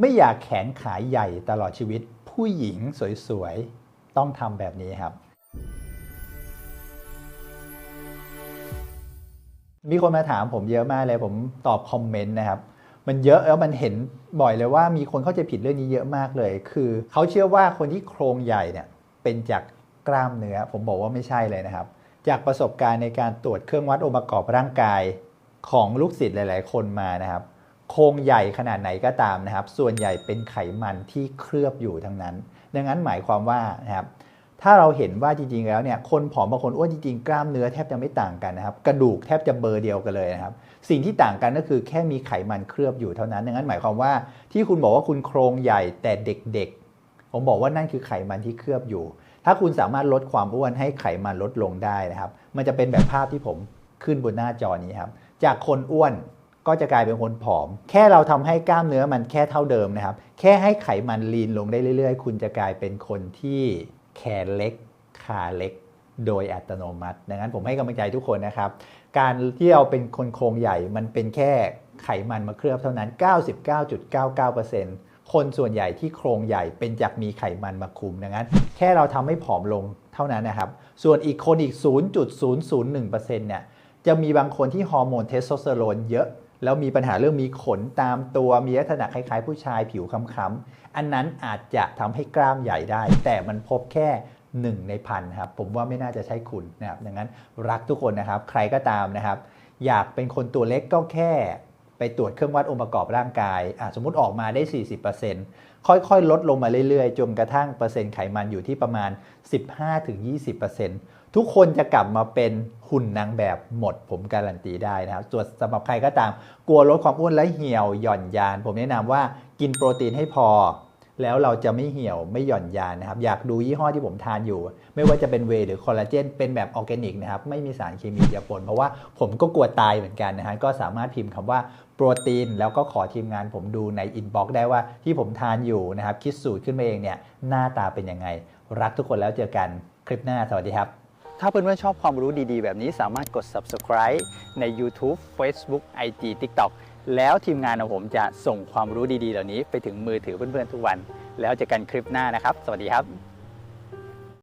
ไม่อยากแขนขาใหญ่ตลอดชีวิต ผู้หญิงสวยๆ ต้องทำแบบนี้ครับ มีคนมาถามผมเยอะมากเลยผมตอบคอมเมนต์นะครับ มันเยอะแล้วมันเห็นบ่อยเลยว่ามีคนเข้าใจผิดเรื่องนี้เยอะมากเลย คือเขาเชื่อว่าคนที่โครงใหญ่เนี่ยเป็นจากกล้ามเนื้อ ผมบอกว่าไม่ใช่เลยนะครับ จากประสบการณ์ในการตรวจเครื่องวัดองค์ประกอบร่างกายของลูกศิษย์หลาย ๆ คนมานะครับ โครงใหญ่ขนาดไหนก็ตามนะครับ ส่วนใหญ่เป็นไขมันที่เคลือบอยู่ทั้งนั้น ดังนั้นหมายความว่านะครับถ้าเราเห็นว่าจริงๆแล้วเนี่ยคนผอมบางคนอ้วนจริงๆ กล้ามเนื้อแทบจะไม่ต่างกันนะครับ กระดูกแทบจะเบอร์เดียวกันเลยนะครับ สิ่งที่ต่างกันก็คือแค่มีไขมันเคลือบอยู่เท่านั้นดังนั้นหมายความว่าที่คุณบอกว่าคุณโครงใหญ่แต่เด็กๆ ผมบอกว่านั่นคือไขมันที่เคลือบอยู่ ถ้าคุณสามารถลดความอ้วนให้ไขมันลดลงได้นะครับ มันจะเป็นแบบภาพที่ผมขึ้นบนหน้าจอนี้ครับ จากคนอ้วน ก็จะกลายเป็นคนผอม แค่เราทำให้กล้ามเนื้อมันแค่เท่าเดิมนะครับ แค่ให้ไขมันลีนลงได้เรื่อย ๆ คุณจะกลายเป็นคนที่แขนเล็กขาเล็กโดยอัตโนมัติ ดังนั้นผมให้กำลังใจทุกคนนะครับ การที่เราเป็นคนโครงใหญ่มันเป็นแค่ไขมันมาเคลือบเท่านั้น 99.99%คนส่วนใหญ่ที่โครงใหญ่เป็นจากมีไขมันมาคุมดังนั้น แค่เราทำให้ผอมลงเท่านั้นนะครับ ส่วนอีกคนอีก 0.001%เนี่ยจะมีบางคนที่ฮอร์โมนเทสโทสเตอโรนเยอะ แล้วมีปัญหาเรื่องมีขนตามตัวมีลักษณะคล้ายๆ ผู้ชายผิวค้ำๆอันนั้นอาจจะทำให้กล้ามใหญ่ได้ แต่มันพบแค่1ในพันครับผมว่าไม่น่าจะใช่คุณนะครับดังนั้นรักทุกคนนะครับ ใครก็ตามนะครับ อยากเป็นคนตัวเล็กก็แค่ ไปตรวจเครื่องวัดองค์ประกอบร่างกาย สมมุติออกมาได้ 40%ค่อยๆ ลดลงมาเรื่อยๆ จนกระทั่งเปอร์เซ็นต์ไขมันอยู่ที่ประมาณ 15-20%ทุกคนจะกลับมาเป็นหุ่นนางแบบหมด ผมการันตีได้นะครับส่วนสำหรับใครก็ตามกลัวลดความอ้วนและเหี่ยวหย่อนยาน ผมแนะนำว่ากินโปรตีนให้พอแล้วเราจะไม่เหี่ยวไม่หย่อนยานนะครับ อยากดูยี่ห้อที่ผมทานอยู่ ไม่ว่าจะเป็นเวหรือคอลลาเจนเป็นแบบออร์แกนิกนะครับ ไม่มีสารเคมีเจือปนเพราะว่าผมก็กลัวตายเหมือนกันนะฮะก็สามารถพิมพ์คำว่า โปรตีนแล้วก็ขอทีมงานผมดูในอินบ็อกซ์ได้ว่าที่ผมทานอยู่นะครับ คิดสูตรขึ้นมาเองเนี่ยหน้าตาเป็นยังไง รักทุกคนแล้วเจอกันคลิปหน้า สวัสดีครับ ถ้าเพื่อนๆชอบความรู้ดีๆ แบบนี้สามารถกด subscribe ใน YouTube Facebook IG TikTok แล้วทีมงานของผมจะส่งความรู้ดีๆ เหล่านี้ไปถึงมือถือเพื่อนๆทุกวัน แล้วเจอกันคลิปหน้านะครับ สวัสดีครับ